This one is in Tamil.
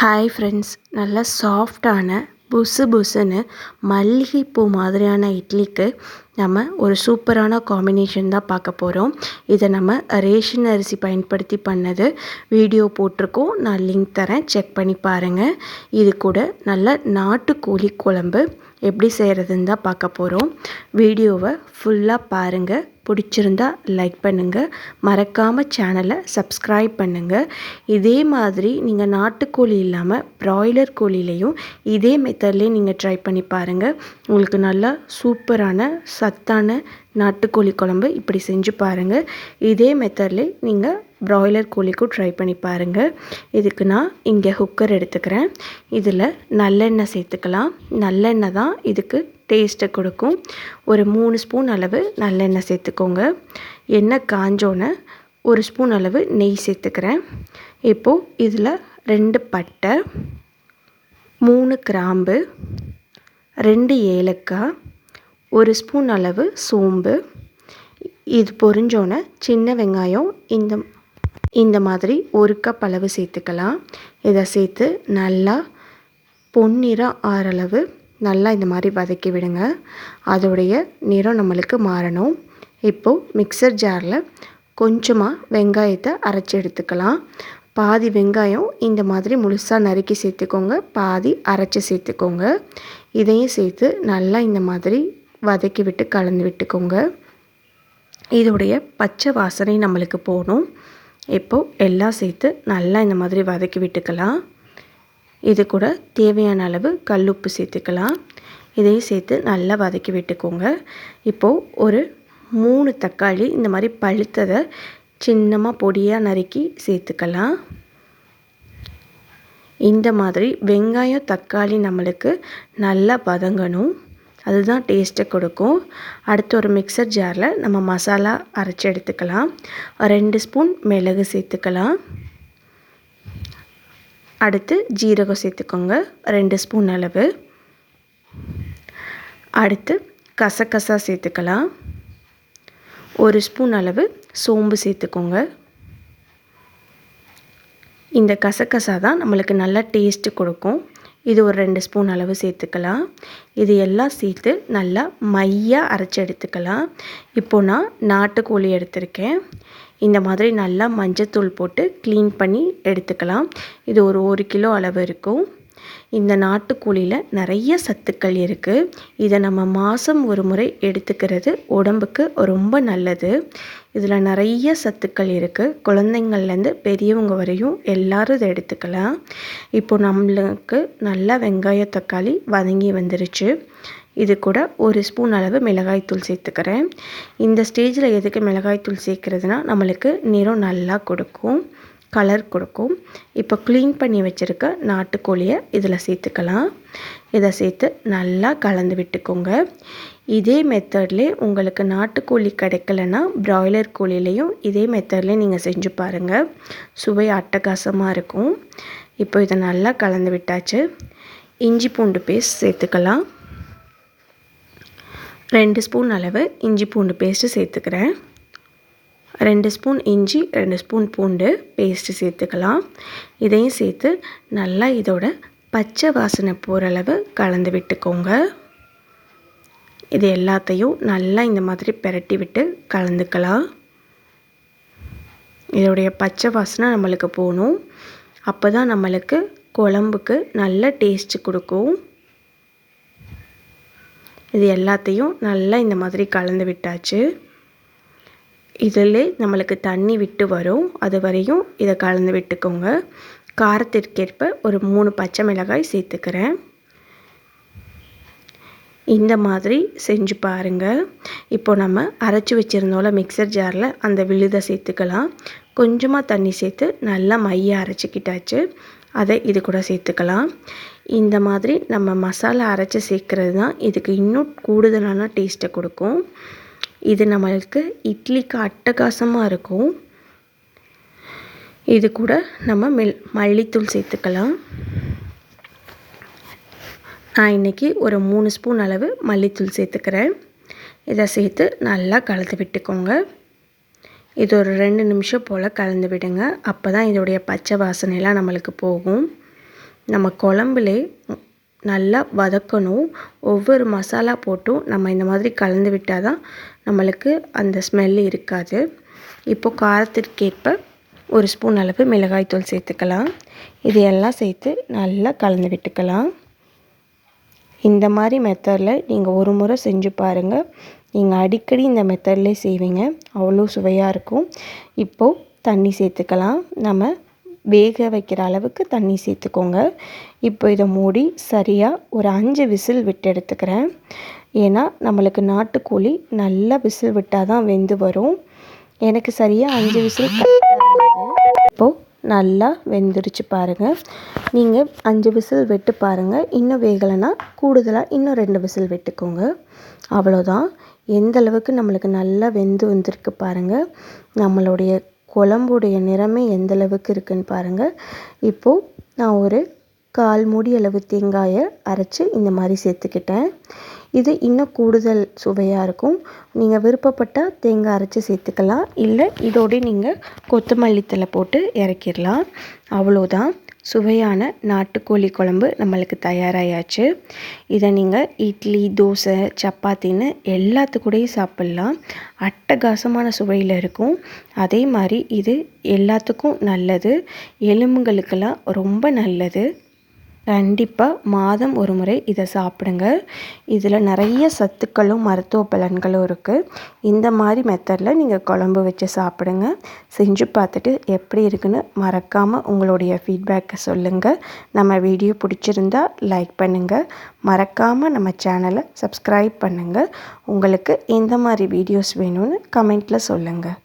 ஹாய் ஃப்ரெண்ட்ஸ் நல்லா சாஃப்டான புசு புசுன்னு மல்லிகைப்பூ மாதிரியான இட்லிக்கு நம்ம ஒரு சூப்பரான காம்பினேஷன் தான் பார்க்க போகிறோம் இதை நம்ம ரேஷன் அரிசி பயன்படுத்தி பண்ணது வீடியோ போட்டிருக்கோம். நான் லிங்க் தரேன். செக் பண்ணி பாருங்கள் இது கூட நல்ல நாட்டுக்கோழி குழம்பு. எப்படி செய்கிறதுன்னு தான் பார்க்க போகிறோம் வீடியோவை ஃபுல்லாக பாருங்கள் பிடிச்சிருந்தா லைக் பண்ணுங்கள் மறக்காமல் சேனலை சப்ஸ்கிரைப் பண்ணுங்கள் இதே மாதிரி நீங்கள் நாட்டுக்கோழி இல்லாமல் ப்ராய்லர் கோழிலையும் இதே மெத்தட்லேயே நீங்கள் ட்ரை பண்ணி பாருங்கள் உங்களுக்கு நல்லா சூப்பரான சத்தான நாட்டுக்கோழி குழம்பு இப்படி செஞ்சு பாருங்கள் இதே மெத்தட்லேயே நீங்கள் ப்ராய்லர் கோழிக்கும் ட்ரை பண்ணி பாருங்கள் இதுக்கு நான் இங்கே குக்கர் எடுத்துக்கிறேன். இதில் நல்லெண்ணெய் சேர்த்துக்கலாம். நல்லெண்ணெய் தான் இதுக்கு டேஸ்ட்டை கொடுக்கும். ஒரு மூணு ஸ்பூன் அளவு நல்லெண்ணெய் சேர்த்துக்கோங்க. எண்ணெய் காஞ்சோன்னே ஒரு ஸ்பூன் அளவு நெய் சேர்த்துக்கிறேன். இப்போது இதில் ரெண்டு பட்டை மூணு கிராம்பு ரெண்டு ஏலக்காய் ஒரு ஸ்பூன் அளவு சோம்பு. இது பொரிஞ்சோன்னே சின்ன வெங்காயம். இந்த இந்த மாதிரி ஒரு கப் அளவு சேர்த்துக்கலாம். இதை சேர்த்து நல்லா பொன்னிறம் ஆறளவு நல்லா இந்த மாதிரி வதக்கி விடுங்க. அதோடைய நிறம் நம்மளுக்கு மாறணும். இப்போது மிக்சர் ஜாரில் கொஞ்சமாக வெங்காயத்தை அரைச்சி எடுத்துக்கலாம். பாதி வெங்காயம் இந்த மாதிரி முழுசாக நறுக்கி சேர்த்துக்கோங்க. பாதி அரைச்சி சேர்த்துக்கோங்க. இதையும் சேர்த்து நல்லா இந்த மாதிரி வதக்கி விட்டு கலந்து விட்டுக்கோங்க. இதோடைய பச்சை வாசனை நம்மளுக்கு போகணும். இப்போது எல்லாம் சேர்த்து நல்லா இந்த மாதிரி வதக்கி விட்டுக்கலாம். இது கூட தேவையான அளவு கல்லுப்பு சேர்த்துக்கலாம். இதையும் சேர்த்து நல்லா வதக்கி விட்டுக்கோங்க. இப்போது ஒரு மூணு தக்காளி இந்த மாதிரி பழுத்ததை சின்னமாக பொடியாக நறுக்கி சேர்த்துக்கலாம். இந்த மாதிரி வெங்காயம் தக்காளி நம்மளுக்கு நல்லா வதங்கணும். அதுதான் டேஸ்ட்டை கொடுக்கும். அடுத்து ஒரு மிக்சர் ஜாரில் நம்ம மசாலா அரைச்சி எடுத்துக்கலாம். ரெண்டு ஸ்பூன் மிளகு சேர்த்துக்கலாம். அடுத்து ஜீரகம் சேர்த்துக்கோங்க. ரெண்டு ஸ்பூன் அளவு. அடுத்து கசக்கசா சேர்த்துக்கலாம். ஒரு ஸ்பூன் அளவு சோம்பு சேர்த்துக்கோங்க. இந்த கசகசா தான் நம்மளுக்கு நல்லா டேஸ்ட்டு கொடுக்கும். இது ஒரு ரெண்டு ஸ்பூன் அளவு சேர்த்துக்கலாம். இது எல்லாம் சேர்த்து நல்லா மையாக அரைச்சி எடுத்துக்கலாம். இப்போது நான் நாட்டுக்கோழி எடுத்திருக்கேன். இந்த மாதிரி நல்லா மஞ்சத்தூள் போட்டு க்ளீன் பண்ணி எடுத்துக்கலாம். இது ஒரு ஒரு கிலோ அளவு இருக்கும். இந்த நாட்டுக்கோழியில் நிறைய சத்துக்கள் இருக்குது இதை நம்ம மாதம் ஒரு முறை எடுத்துக்கிறது உடம்புக்கு ரொம்ப நல்லது. இதில் நிறைய சத்துக்கள் இருக்குது குழந்தைங்கள்லேருந்து பெரியவங்க வரையும் எல்லோரும் இதை எடுத்துக்கலாம். இப்போ நம்மளுக்கு நல்லா வெங்காய தக்காளி வதங்கி வந்துருச்சு. இது கூட ஒரு ஸ்பூன் அளவு மிளகாய்த்தூள் சேர்த்துக்கிறேன். இந்த ஸ்டேஜில் எதுக்கு மிளகாய்த்தூள் சேர்க்குறதுனா நம்மளுக்கு நிறம் நல்லா கொடுக்கும். கலர் கொடுக்கும். இப்போ க்ளீன் பண்ணி வச்சுருக்க நாட்டுக்கோழியை இதில் சேர்த்துக்கலாம். இதை சேர்த்து நல்லா கலந்து விட்டுக்கோங்க. இதே மெத்தட்லேயே உங்களுக்கு நாட்டுக்கோழி கிடைக்கலன்னா ப்ராய்லர் கோழிலையும் இதே மெத்தட்லேயே நீங்கள் செஞ்சு பாருங்கள் சுவை அட்டகாசமாக இருக்கும். இப்போ இதை நல்லா கலந்து விட்டாச்சு. இஞ்சி பூண்டு பேஸ்ட் சேர்த்துக்கலாம். ரெண்டு ஸ்பூன் அளவு இஞ்சி பூண்டு பேஸ்ட்டு சேர்த்துக்கிறேன். ரெண்டு ஸ்பூன் இஞ்சி ரெண்டு ஸ்பூன் பூண்டு பேஸ்ட்டு சேர்த்துக்கலாம். இதையும் சேர்த்து நல்லா இதோட பச்சை வாசனை போகிற அளவு கலந்து விட்டுக்கோங்க. இது எல்லாத்தையும் நல்லா இந்த மாதிரி பெரட்டி விட்டு கலந்துக்கலாம். இதோடைய பச்சை வாசனை நம்மளுக்கு போகணும். அப்போ தான் நம்மளுக்கு குழம்புக்கு நல்ல டேஸ்ட்டு கொடுக்கும். இது எல்லாத்தையும் நல்லா இந்த மாதிரி கலந்து விட்டாச்சு. இதில் நம்மளுக்கு தண்ணி விட்டு வரும். அது வரையும் இதை கலந்து விட்டுக்கோங்க. காரத்திற்கேற்ப ஒரு மூணு பச்சை மிளகாய் சேர்த்துக்கிறேன். இந்த மாதிரி செஞ்சு பாருங்கள் இப்போ நம்ம அரைச்சி வச்சுருந்தோம்ல மிக்சர் ஜாரில் அந்த விழுதை சேர்த்துக்கலாம். கொஞ்சமாக தண்ணி சேர்த்து நல்லா மைய அரைச்சிக்கிட்டாச்சு. அதை இது கூட சேர்த்துக்கலாம். இந்த மாதிரி நம்ம மசாலா அரைச்சி சேர்க்குறது தான் இதுக்கு இன்னும் கூடுதலான டேஸ்ட்டை கொடுக்கும். இது நம்மளுக்கு இட்லிக்கு அட்டகாசமாக இருக்கும். இது கூட நம்ம மெல் மல்லித்தூள் சேர்த்துக்கலாம். நான் இன்றைக்கி ஒரு மூணு ஸ்பூன் அளவு மல்லித்தூள் சேர்த்துக்கிறேன். இதை சேர்த்து நல்லா கலந்து விட்டுக்கோங்க. இது ஒரு ரெண்டு நிமிஷம் போல் கலந்து விடுங்க. அப்போ தான் இதோடைய பச்சை வாசனைலாம் நம்மளுக்கு போகும். நம்ம குழம்புலே நல்லா வதக்கணும். ஒவ்வொரு மசாலா போட்டும் நம்ம இந்த மாதிரி கலந்து விட்டால் தான் நம்மளுக்கு அந்த ஸ்மெல் இருக்காது. இப்போது காரத்திற்கேற்ப ஒரு ஸ்பூன் அளவு மிளகாய்த்தூள் சேர்த்துக்கலாம். இது எல்லாம் சேர்த்து நல்லா கலந்து விட்டுக்கலாம். இந்த மாதிரி மெத்தடில் நீங்கள் ஒரு முறை செஞ்சு பாருங்கள் நீங்கள் அடிக்கடி இந்த மெத்தட்லேயே செய்வீங்க. அவ்வளோ சுவையாக இருக்கும். இப்போது தண்ணி சேர்த்துக்கலாம். நம்ம வேக வைக்கிற அளவுக்கு தண்ணி சேர்த்துக்கோங்க. இப்போ இதை மூடி சரியாக ஒரு அஞ்சு விசில் விட்டு எடுத்துக்கிறேன். ஏன்னா நம்மளுக்கு நாட்டுக்கோழி நல்லா விசில் விட்டால் தான் வெந்து வரும். எனக்கு சரியாக அஞ்சு விசில் இப்போது நல்லா வெந்துருச்சு பாருங்கள் நீங்கள் அஞ்சு விசில் வெட்டு பாருங்கள் இன்னும் வேகலைன்னா கூடுதலாக இன்னும் ரெண்டு விசில் வெட்டுக்கோங்க. அவ்வளோதான் எந்த அளவுக்கு நம்மளுக்கு நல்லா வெந்து வந்திருக்கு பாருங்கள் நம்மளுடைய குழம்புடைய நிறமே எந்த அளவுக்கு இருக்குன்னு பாருங்கள் இப்போது நான் ஒரு கால் மூடி அளவு தேங்காயை அரைச்சி இந்த மாதிரி சேர்த்துக்கிட்டேன். இது இன்னும் கூடுதல் சுவையாக இருக்கும். நீங்கள் விருப்பப்பட்டால் தேங்காய் அரைச்சி சேர்த்துக்கலாம். இல்லை இதோடு நீங்கள் கொத்தமல்லி தழை போட்டு இறக்கிடலாம். அவ்வளோதான் சுவையான நாட்டுக்கோழி குழம்பு நம்மளுக்கு தயாராகியாச்சு இதை நீங்கள் இட்லி தோசை சப்பாத்தின்னு எல்லாத்துக்கூடையும் சாப்பிட்லாம். அட்டகாசமான சுவையில் இருக்கும். அதே மாதிரி இது எல்லாத்துக்கும் நல்லது. எலும்புகளுக்கெல்லாம் ரொம்ப நல்லது. கண்டிப்பாக மாதம் ஒரு முறை இதை சாப்பிடுங்க. இதில் நிறைய சத்துக்களும் மருத்துவ பலன்களும் இருக்குது இந்த மாதிரி மெத்தடில் நீங்கள் குழம்பு வச்சு சாப்பிடுங்க. செஞ்சு பார்த்துட்டு எப்படி இருக்குன்னு மறக்காமல் உங்களுடைய ஃபீட்பேக்கை சொல்லுங்கள் நம்ம வீடியோ பிடிச்சிருந்தா லைக் பண்ணுங்கள் மறக்காமல் நம்ம சேனலை சப்ஸ்கிரைப் பண்ணுங்கள் உங்களுக்கு எந்த மாதிரி வீடியோஸ் வேணும்னு கமெண்ட்டில் சொல்லுங்கள்